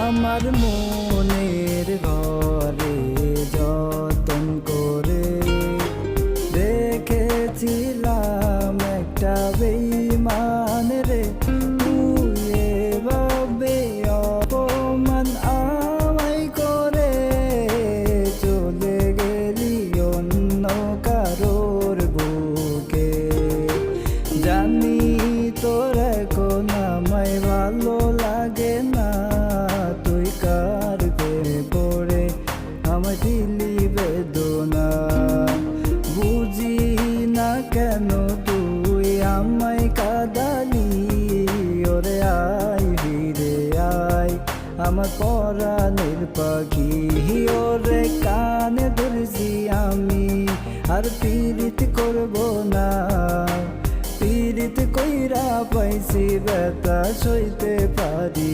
আমার মনের ঘরে যতন করে দেখেছিলাম একটা বেইমান রে। তুই এভাবে অপমান করে চলে কারোর জানি তোর এখন আমায় ভালো লাগে না। কেন তুই আমায় কাদালি, ওরে আয় ফিরে আয়। আমার পরাণের পাখি, ওরে কানে ধরছি আমি। আর পীড়িত করব না, পীড়িত কইরা পাইছি ব্যথা, সইতে পারি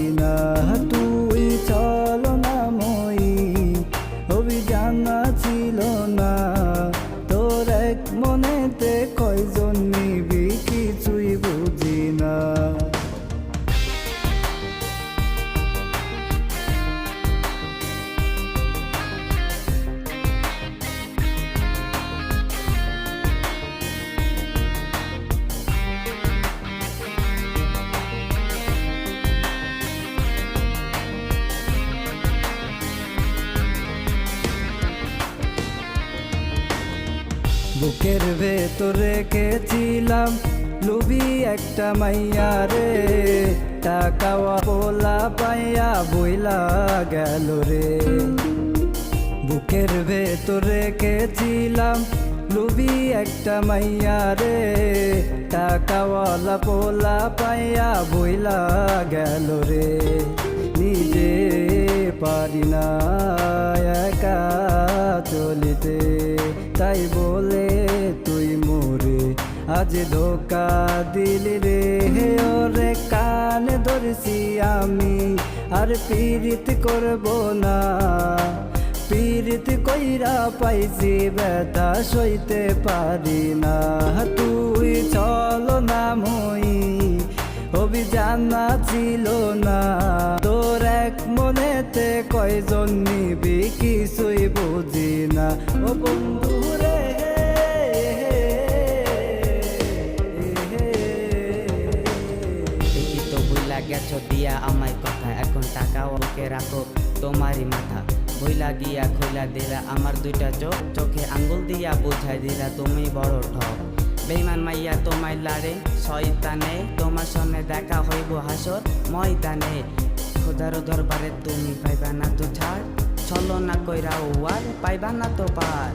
বুকের ভেতরে রেখেছিলাম লুবি একটা মাইয়া রে। টাকাওয়া পোলা পাইয়া বইলা গেল রে। বুকের ভেতরে রেখেছিলাম লুবি একটা মাইয়া রে। টাকাওয়ালা পোলা পাইয়া বইলা গেল রে। নিজে পারি না একা চলিতে, তাই বলে তুই মোরে আজ ধোকা দিলি রে ওরে কান ধরছি আমি। আর পীড়িত করব না, পীড়িত কইরা পাইছি ব্যথা সইতে পারি না। তুই চলো না মই, অভিযান ছিল না। তোর এক মনেতে কয়জন নিবি কিছুই বুঝি না। ও বন্ধু রে ওকে রাখো, তোমারই মাথা। ভইলা গিয়া খইলা দিলা, আমার দুইটা চোখ। চোখে আঙ্গুল দিয়া বুঝাই দিলা, তুমি বড় ঠক বেইমান মাইয়া, তোমায় লারে, শয়তানে, তোমার সঙ্গে দেখা হইব হাসর। ময়দানে, খোদার দরবারে তুমি পাইবা না তো ছাড়। চলো না কইরা ওয়ার, পাইবা না তো পার।